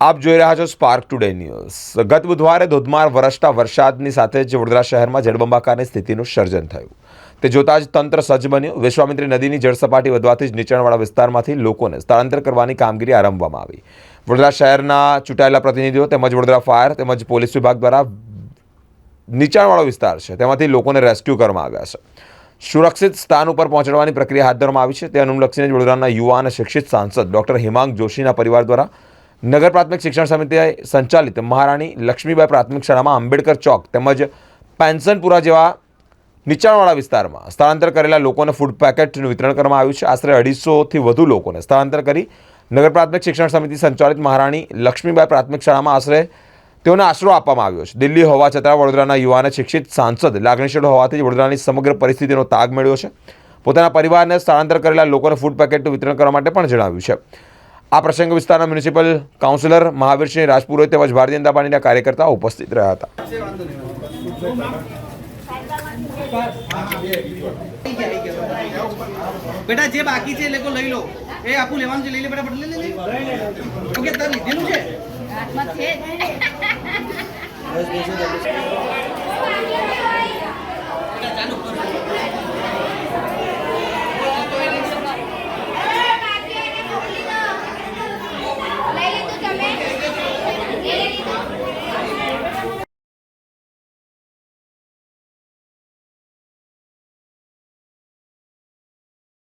આપ જોઈ રહ્યા છો સ્પાર્ક ટુડે ન્યૂઝ ગત બુધવારે ધોધમાર વરસતા વરસાદની સાથે જ વડોદરા શહેરમાં જળબંબાકારની સ્થિતિનું સર્જન થયું. તે જોતાં જ તંત્ર સજ્જ બન્યું. વિશ્વામિત્રી નદીની જળસપાટી વધવાથી જ નીચાણવાળા વિસ્તારમાંથી લોકોને સ્થળાંતર કરવાની કામગીરી આરંભવામાં આવી. વડોદરા શહેરના ચૂંટાયેલા પ્રતિનિધિઓ તેમજ વડોદરા ફાયર તેમજ પોલીસ વિભાગ દ્વારા નીચાણવાળો વિસ્તાર છે. તેમાંથી લોકોને રેસ્ક્યુ કરવામાં આવ્યા છે. સુરક્ષિત સ્થાન ઉપર પહોંચાડવાની પ્રક્રિયા હાથ ધરવામાં આવી છે. તે અનુલક્ષીને વડોદરાના યુવા અને શિક્ષિત સાંસદ ડોક્ટર હિમાંગ જોશીના પરિવાર દ્વારા નગર પ્રાથમિક શિક્ષણ સમિતિએ સંચાલિત મહારાણી લક્ષ્મીબાઈ પ્રાથમિક શાળામાં આંબેડકર ચોક તેમજ પેન્શનપુરા જેવા નીચાણવાળા વિસ્તારમાં સ્થળાંતર કરેલા લોકોને ફૂડ પેકેટનું વિતરણ કરવામાં આવ્યું છે. આશરે અઢીસોથી વધુ લોકોને સ્થળાંતર કરી નગર પ્રાથમિક શિક્ષણ સમિતિ સંચાલિત મહારાણી લક્ષ્મીબાઈ પ્રાથમિક શાળામાં આશરે તેઓને આશરો આપવામાં આવ્યો છે. દિલ્હી હોવા છતાં વડોદરાના યુવાને શિક્ષિત સાંસદ લાગણીશીલ હોવાથી વડોદરાની સમગ્ર પરિસ્થિતિનો તાગ મેળવ્યો છે. પોતાના પરિવારને સ્થળાંતર કરેલા લોકોને ફૂડ પેકેટનું વિતરણ કરવા માટે પણ જણાવ્યું છે. આ પ્રસંગે વિસ્તારના મ્યુનિસિપલ કાઉન્સિલર મહાવીરસિંહ રાજપુરોહિત તેમજ ભારતીય જનતા પાર્ટીના કાર્યકર્તાઓ ઉપસ્થિત રહ્યા હતા બેટા જે બાકી છે એ લોકો લઈ લો એ આપું લેવાનું છે લઈ લે બેટા બદલે લે લે ઓકે તાર લીધેલું છે હાથમાં છે જ. બેટા ચાલુ કર